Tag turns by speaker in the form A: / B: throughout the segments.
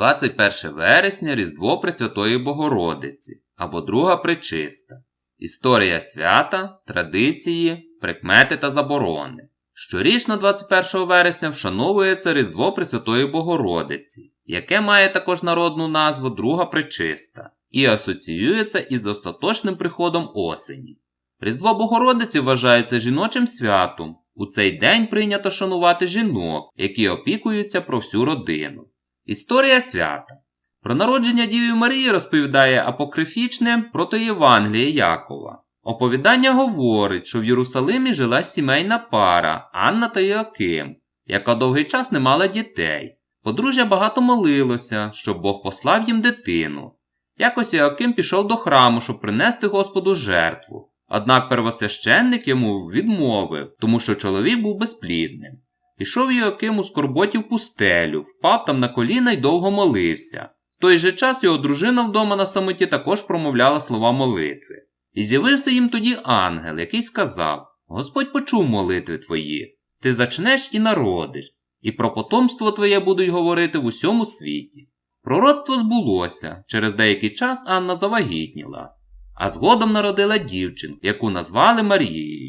A: 21 вересня Різдво Пресвятої Богородиці або Друга Пречиста. Історія свята, традиції, прикмети та заборони. Щорічно 21 вересня вшановується Різдво Пресвятої Богородиці, яке має також народну назву Друга Пречиста і асоціюється із остаточним приходом осені. Різдво Богородиці вважається жіночим святом. У цей день прийнято шанувати жінок, які опікуються про всю родину. Історія свята. Про народження Діви Марії розповідає апокрифічне протоєвангеліє Якова. Оповідання говорить, що в Єрусалимі жила сімейна пара Анна та Йоаким, яка довгий час не мала дітей. Подружжя багато молилося, щоб Бог послав їм дитину. Якось Йоаким пішов до храму, щоб принести Господу жертву. Однак первосвященник йому відмовив, тому що чоловік був безплідним. Пішов Йоаким у скорботі в пустелю, впав там на коліна й довго молився. В той же час його дружина вдома на самоті також промовляла слова молитви. І з'явився їм тоді ангел, який сказав: Господь почув молитви твої, ти зачнеш і народиш, і про потомство твоє будуть говорити в усьому світі. Пророцтво збулося, через деякий час Анна завагітніла, а згодом народила дівчинку, яку назвали Марією.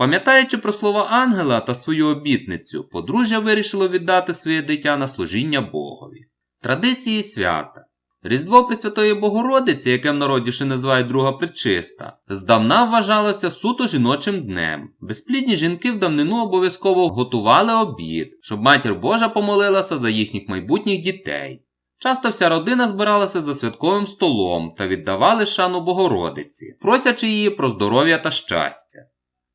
A: Пам'ятаючи про слова ангела та свою обітницю, подружжя вирішило віддати своє дитя на служіння Богові. Традиції свята. Різдво Пресвятої Богородиці, яке в народі ще називають Друга Пречиста, здавна вважалося суто жіночим днем. Безплідні жінки в давнину обов'язково готували обід, щоб матір Божа помолилася за їхніх майбутніх дітей. Часто вся родина збиралася за святковим столом та віддавали шану Богородиці, просячи її про здоров'я та щастя.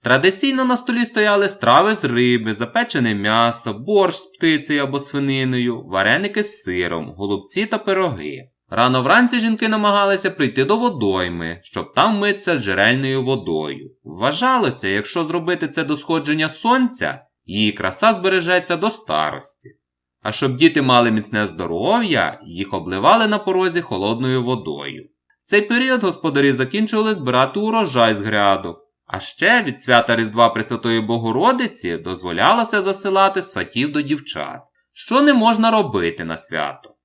A: Традиційно на столі стояли страви з риби, запечене м'ясо, борщ з птицею або свининою, вареники з сиром, голубці та пироги. Рано вранці жінки намагалися прийти до водойми, щоб там митися з джерельною водою. Вважалося, якщо зробити це до сходження сонця, її краса збережеться до старості. А щоб діти мали міцне здоров'я, їх обливали на порозі холодною водою. В цей період господарі закінчували збирати урожай з грядок. А ще від свята Різдва Пресвятої Богородиці дозволялося засилати сватів до дівчат, що не можна робити на свято.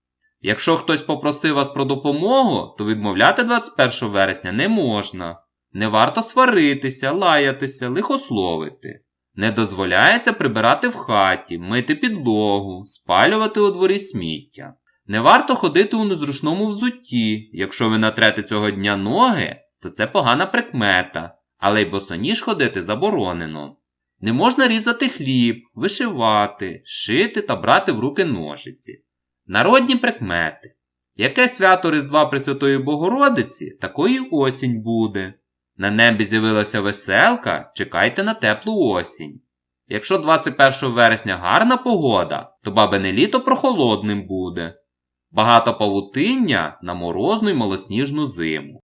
A: Якщо хтось попросив вас про допомогу, то відмовляти 21 вересня не можна. Не варто сваритися, лаятися, лихословити. Не дозволяється прибирати в хаті, мити підлогу, спалювати у дворі сміття. Не варто ходити у незручному взутті. Якщо ви натрете цього дня ноги, то це погана прикмета але й босоніж ходити заборонено. Не можна різати хліб, вишивати, шити та брати в руки ножиці. Народні прикмети. Яке свято Різдва Пресвятої Богородиці, такої осінь буде. На небі з'явилася веселка, чекайте на теплу осінь. Якщо 21 вересня гарна погода, то бабине літо прохолодним буде. Багато павутиння на морозну й малосніжну зиму.